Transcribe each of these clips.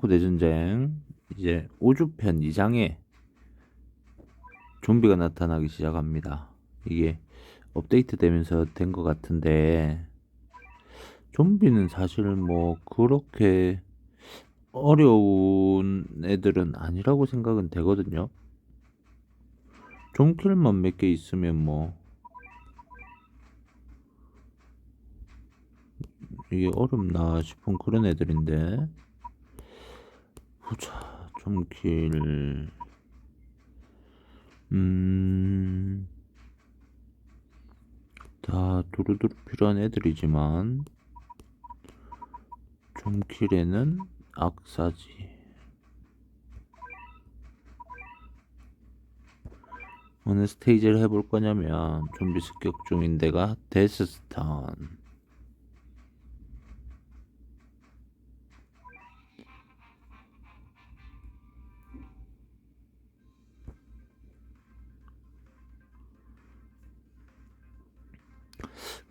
대전쟁 이제 우주편 2장에 좀비가 나타나기 시작합니다. 이게 업데이트 되면서 된 것 같은데 좀비는 사실 뭐 그렇게 어려운 애들은 아니라고 생각은 되거든요. 좀킬만 몇 개 있으면 뭐 이게 어렵나 싶은 그런 애들인데 보자 좀킬 음... 다 두루두루 필요한 애들이지만 좀킬에는 악사지. 어느 스테이지를 해볼 거냐면 좀비 습격 중인 데가 데스스탄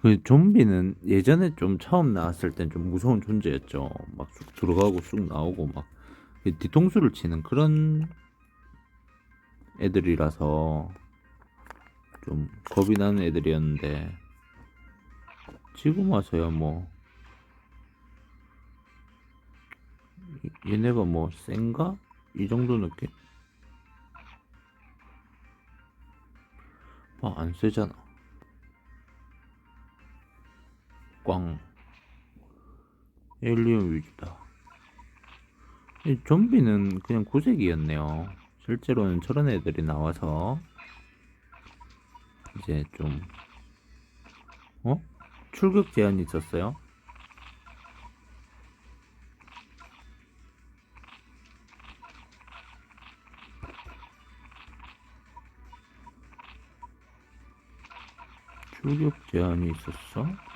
그 좀비는 예전에 좀 처음 나왔을 땐 좀 무서운 존재였죠. 막 쑥 들어가고 쑥 나오고 막그 뒤통수를 치는 그런 애들이라서 좀 겁이 나는 애들이었는데 지금 와서야 뭐 이- 얘네가 뭐 센가? 이 정도 느낌? 아, 안 세잖아. 꽝. 에일리언 위주다. 이 좀비는 그냥 구색이었네요. 실제로는 저런 애들이 나와서 이제 좀 어? 출격 제한이 있었어요? 출격 제한이 있었어?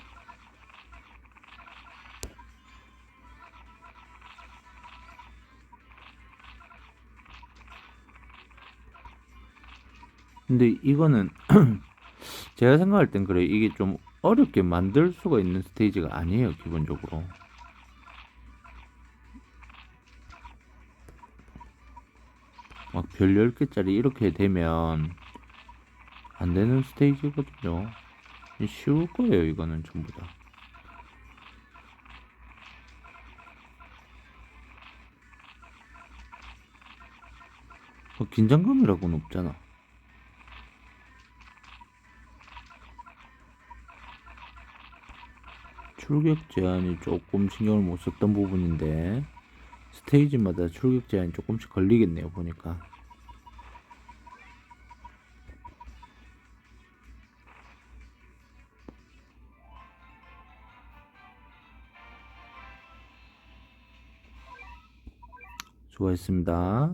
근데 이거는 제가 생각할 땐 그래. 이게 좀 어렵게 만들 수가 있는 스테이지가 아니에요 기본적으로. 막 별 10개짜리 이렇게 되면 안 되는 스테이지거든요. 쉬울 거예요 이거는 전부 다. 뭐 긴장감이라고는 없잖아 출격 제한이 조금 신경을 못 썼던 부분인데 스테이지마다 출격 제한이 조금씩 걸리겠네요 보니까. 수고하셨습니다